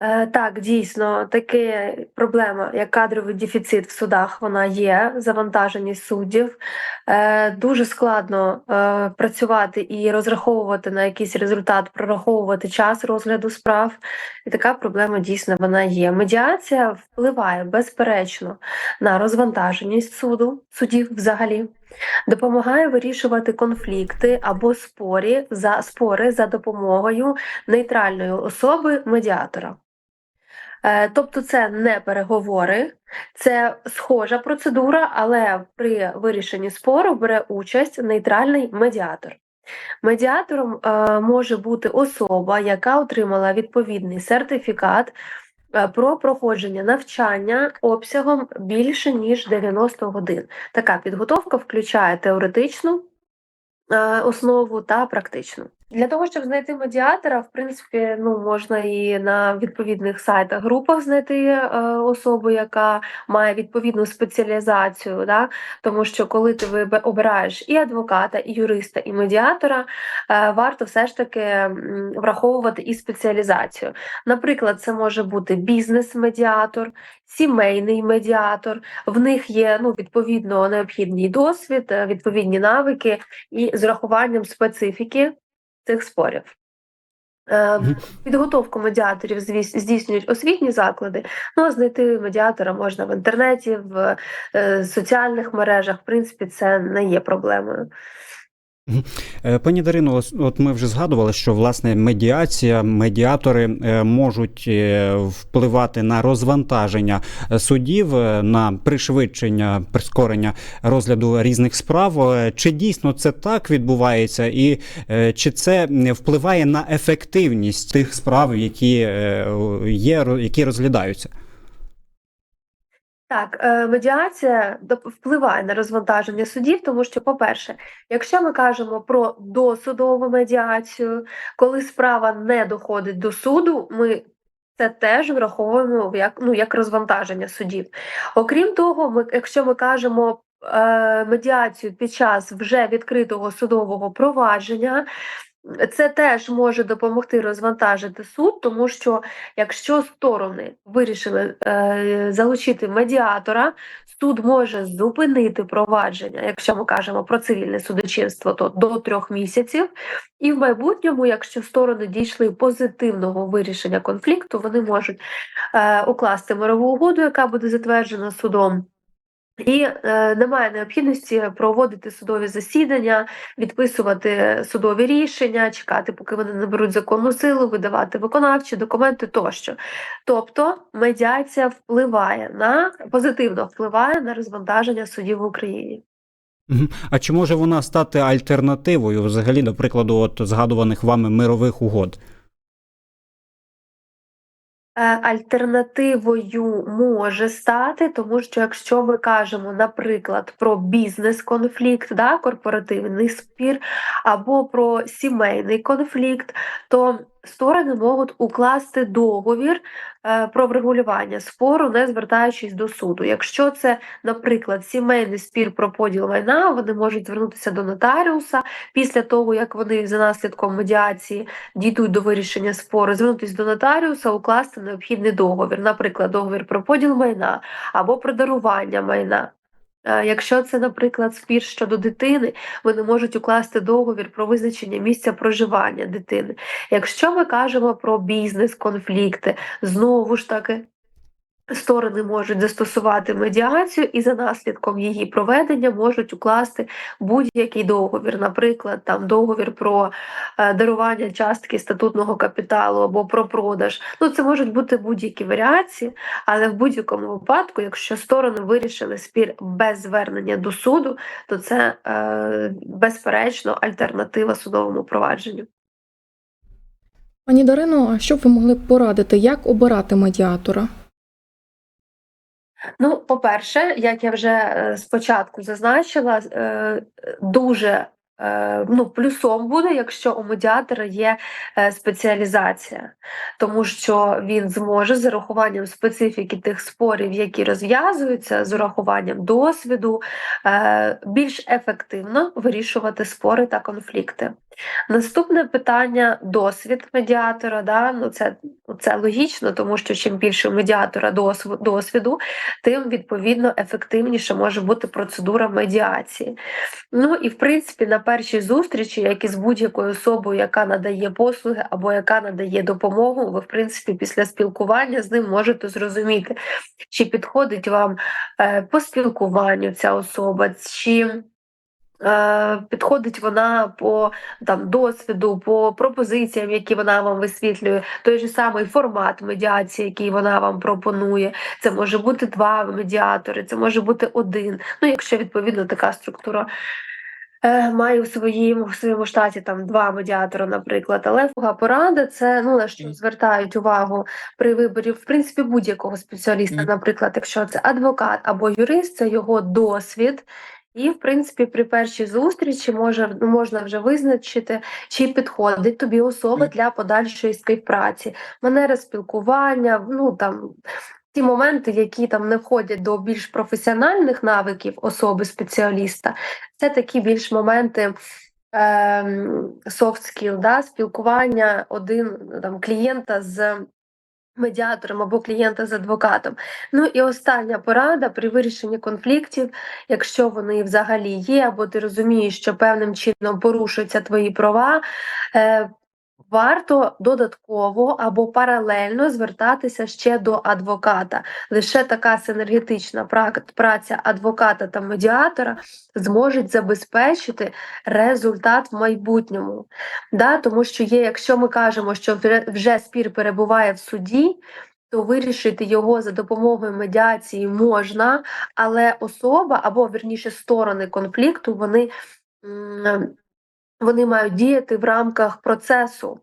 Е, Так, дійсно, таке проблема, як кадровий дефіцит в судах, вона є, завантаженість суддів. Е, Дуже складно е, працювати і розраховувати на якийсь результат, прораховувати час розгляду справ. І така проблема дійсно вона є. Медіація впливає безперечно на розвантаженість суду, судів взагалі. Допомагає вирішувати конфлікти або спорі за спори за допомогою нейтральної особи медіатора. Е, Тобто це не переговори, це схожа процедура, але при вирішенні спору бере участь нейтральний медіатор. Медіатором е, може бути особа, яка отримала відповідний сертифікат е, про проходження навчання обсягом більше ніж 90 годин. Така підготовка включає теоретичну основу та практичну. Для того, щоб знайти медіатора, в принципі, ну можна і на відповідних сайтах, групах знайти е, особу, яка має відповідну спеціалізацію, да? тому що коли ти обираєш і адвоката, і юриста, і медіатора, е, варто все ж таки враховувати і спеціалізацію. Наприклад, це може бути бізнес-медіатор, сімейний медіатор. В них є ну, відповідно необхідний досвід, е, відповідні навики і з урахуванням специфіки цих спорів. Е, Підготовку медіаторів здійснюють освітні заклади. Ну а знайти медіатора можна в інтернеті, в е, соціальних мережах. В принципі, це не є проблемою. Е, Пані Дарино, от ми вже згадували, що власне медіація, медіатори е, можуть е, впливати на розвантаження судів, на пришвидшення, прискорення розгляду різних справ. Чи дійсно це так відбувається, і чи це впливає на ефективність тих справ, які є, які розглядаються? Так, е, медіація впливає на розвантаження судів, тому що, по-перше, якщо ми кажемо про досудову медіацію, коли справа не доходить до суду, ми це теж враховуємо як, ну, як розвантаження судів. Окрім того, ми, якщо ми кажемо е, медіацію під час вже відкритого судового провадження, це теж може допомогти розвантажити суд, тому що якщо сторони вирішили е, залучити медіатора, суд може зупинити провадження, якщо ми кажемо про цивільне судочинство, то до трьох місяців. І в майбутньому, якщо сторони дійшли позитивного вирішення конфлікту, вони можуть е, укласти мирову угоду, яка буде затверджена судом. І е, немає необхідності проводити судові засідання, відписувати судові рішення, чекати, поки вони наберуть законну силу, видавати виконавчі документи тощо. Тобто медіація впливає на позитивно впливає на розвантаження судів в Україні. А чи може вона стати альтернативою, взагалі, до прикладу, от згадуваних вами мирових угод? Е, Альтернативою може стати, тому що якщо ми кажемо, наприклад, про бізнес-конфлікт, да, корпоративний спір, або про сімейний конфлікт, то сторони можуть укласти договір е, про врегулювання спору, не звертаючись до суду. Якщо це, наприклад, сімейний спір про поділ майна, вони можуть звернутися до нотаріуса після того, як вони за наслідком медіації дійдуть до вирішення спору, звернутися до нотаріуса, укласти необхідний договір, наприклад, договір про поділ майна або про дарування майна. Е, Якщо це, наприклад, спір щодо дитини, вони можуть укласти договір про визначення місця проживання дитини. Якщо ми кажемо про бізнес-конфлікти, знову ж таки. Сторони можуть застосувати медіацію і за наслідком її проведення можуть укласти будь-який договір, наприклад, там договір про е, дарування частки статутного капіталу або про продаж. Ну, це можуть бути будь-які варіації, але в будь-якому випадку, якщо сторони вирішили спір без звернення до суду, то це е, безперечно альтернатива судовому провадженню. Пані Дарино, а що б ви могли порадити, як обирати медіатора? Ну, по-перше, як я вже е, спочатку зазначила, е, дуже ну, плюсом буде, якщо у медіатора є е, спеціалізація, тому що він зможе з урахуванням специфіки тих спорів, які розв'язуються, з урахуванням досвіду, е, більш ефективно вирішувати спори та конфлікти. Наступне питання досвід медіатора. Да? Ну, це, це логічно, тому що чим більше у медіатора досвіду, тим відповідно ефективніше може бути процедура медіації. Ну і в принципі на першій зустрічі, як і з будь-якою особою, яка надає послуги або яка надає допомогу, ви в принципі після спілкування з ним можете зрозуміти, чи підходить вам е, по спілкуванню ця особа, чи е, підходить вона по там досвіду, по пропозиціям, які вона вам висвітлює, той же самий формат медіації, який вона вам пропонує. Це може бути два медіатори, це може бути один. Ну, якщо відповідно така структура. Е, Має у своїм у своєму штаті там два медіатори, наприклад, але порада це ну на що звертають увагу при виборі в принципі будь-якого спеціаліста, наприклад, якщо це адвокат або юрист, це його досвід, і, в принципі, при першій зустрічі може, можна вже визначити, чи підходить тобі особа для подальшої співпраці, манера спілкування, ну там. Ті моменти, які там не входять до більш професіональних навиків особи спеціаліста, це такі більш моменти ем, soft skill, да, спілкування один там клієнта з медіатором або клієнта з адвокатом. Ну і остання порада при вирішенні конфліктів, якщо вони взагалі є, або ти розумієш, що певним чином порушуються твої права. Е, Варто додатково або паралельно звертатися ще до адвоката. Лише така синергетична праця адвоката та медіатора зможуть забезпечити результат в майбутньому. Да? Тому що є, якщо ми кажемо, що вже- спір перебуває в суді, то вирішити його за допомогою медіації можна, але особа або вірніше сторони конфлікту вони, вони мають діяти в рамках процесу.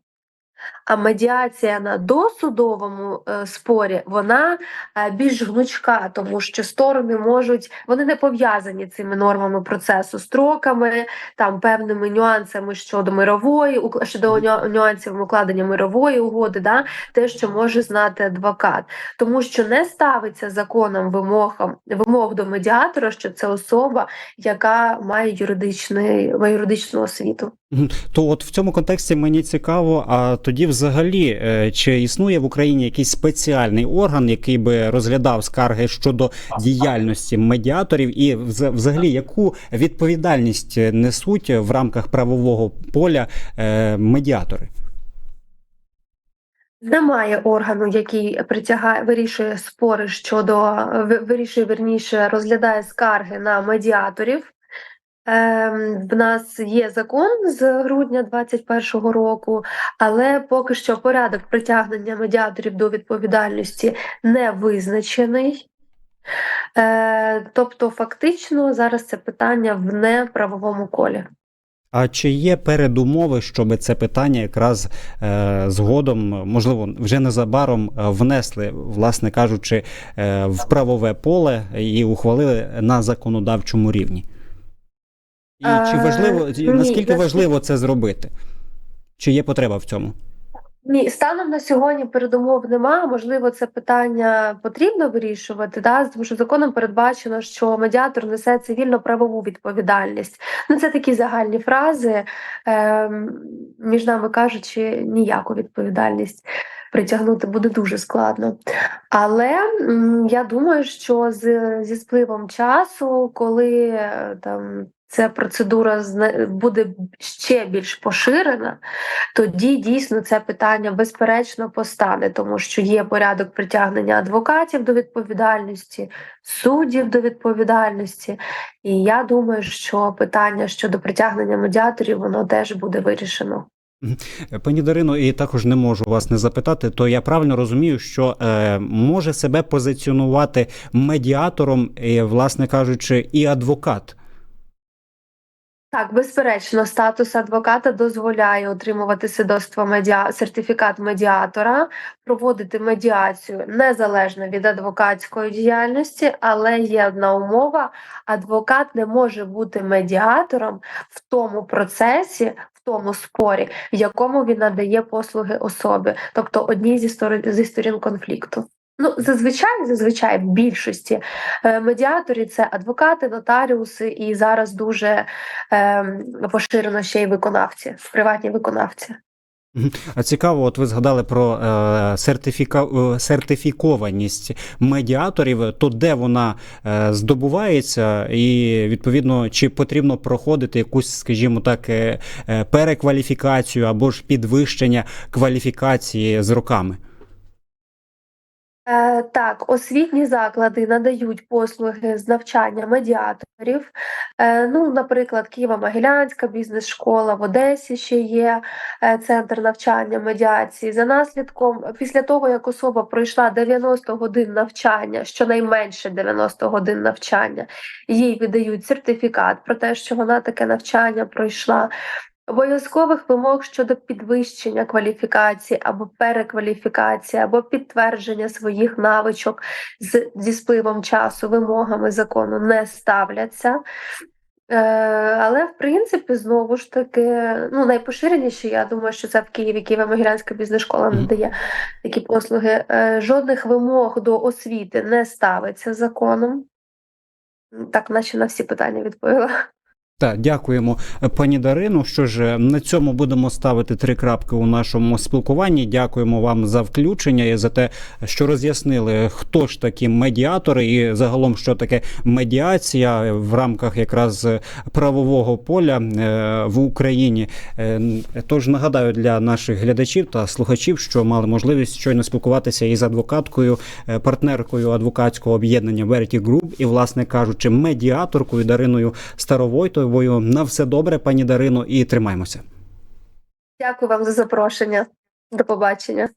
А медіація на досудовому е, спорі вона е, більш гнучка, тому що сторони можуть вони не пов'язані цими нормами процесу, строками, там певними нюансами щодо мирової, щодо нюансів укладення мирової угоди, да, те, що може знати адвокат, тому що не ставиться законом вимогам вимог до медіатора, що це особа, яка має юридичний має юридичну освіту. То от в цьому контексті мені цікаво, а тоді взагалі е, чи існує в Україні якийсь спеціальний орган, який би розглядав скарги щодо діяльності медіаторів, і взагалі яку відповідальність несуть в рамках правового поля е, медіатори? Немає органу, який притягає, вирішує спори щодо вирішує верніше, розглядає скарги на медіаторів. Ем, в нас є закон з грудня 2021 року, але поки що порядок притягнення медіаторів до відповідальності не визначений. Е, тобто, фактично, зараз це питання в неправовому колі. А чи є передумови, щоб це питання якраз е, згодом, можливо, вже незабаром е, внесли, власне кажучи, в правове поле і ухвалили на законодавчому рівні? І чи Е, важливо, наскільки важливо це зробити? Чи є потреба в цьому? Ні, станом на сьогодні передумов немає. Можливо, це питання потрібно вирішувати, да? тому що законом передбачено, що медіатор несе цивільно-правову відповідальність. Ну, це такі загальні фрази, ем, між нами кажучи, ніяку відповідальність притягнути буде дуже складно. Але я думаю, що з, зі спливом часу, коли е, там ця процедура буде ще більш поширена, тоді дійсно це питання безперечно постане, тому що є порядок притягнення адвокатів до відповідальності, суддів до відповідальності. І я думаю, що питання щодо притягнення медіаторів воно теж буде вирішено. Пані Дарино, і також не можу вас не запитати, то я правильно розумію, що е, може себе позиціонувати медіатором, і, власне кажучи, і адвокат. Так, безперечно, статус адвоката дозволяє отримувати свідоцтво медіа... сертифікат медіатора, проводити медіацію незалежно від адвокатської діяльності, але є одна умова: адвокат не може бути медіатором в тому процесі, в тому спорі, в якому він надає послуги особі, тобто одній зі сторон зі сторін конфлікту. Ну, зазвичай, зазвичай, в більшості е, медіаторів це адвокати, нотаріуси, і зараз дуже е, поширено ще й виконавці, приватні виконавці. А цікаво, от ви згадали про е, сертифіка... е, сертифікованість медіаторів. То де вона здобувається, і відповідно чи потрібно проходити якусь, скажімо так, перекваліфікацію або ж підвищення кваліфікації з роками? Е, так, освітні заклади надають послуги з навчання медіаторів. Е, ну, наприклад, Києво-Могилянська бізнес-школа в Одесі ще є е, центр навчання медіації. За наслідком, після того як особа пройшла 90 годин навчання, щонайменше 90 годин навчання, їй видають сертифікат про те, що вона таке навчання пройшла. Обов'язкових вимог щодо підвищення кваліфікації або перекваліфікації, або підтвердження своїх навичок з, зі спливом часу вимогами закону не ставляться. Е, але, в принципі, знову ж таки, ну, найпоширеніше, я думаю, що це в Києві Києво-Могилянська бізнес-школа надає такі послуги. Е, жодних вимог до освіти не ставиться законом. Так, наче на всі питання відповіла. Так, дякуємо, е, пані Дарину. Що ж, е, на цьому будемо ставити три крапки у нашому спілкуванні. Дякуємо вам за включення і за те, що роз'яснили, хто ж такі медіатори, і загалом, що таке медіація в рамках якраз правового поля е, в Україні. Е, Тож нагадаю для наших глядачів та слухачів, що мали можливість щойно спілкуватися із адвокаткою, е, партнеркою адвокатського об'єднання Verity Group і, власне кажучи, медіаторкою Дариною Старовойтовою. На все добре, пані Дарино, і тримаймося. Дякую вам за запрошення. До побачення.